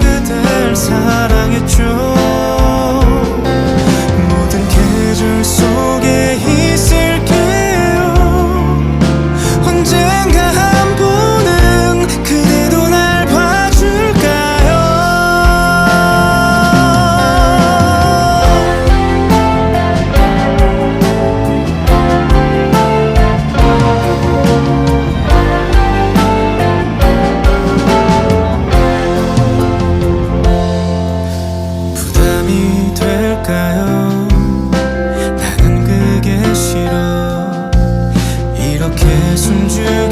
그댈 사랑했죠 成绝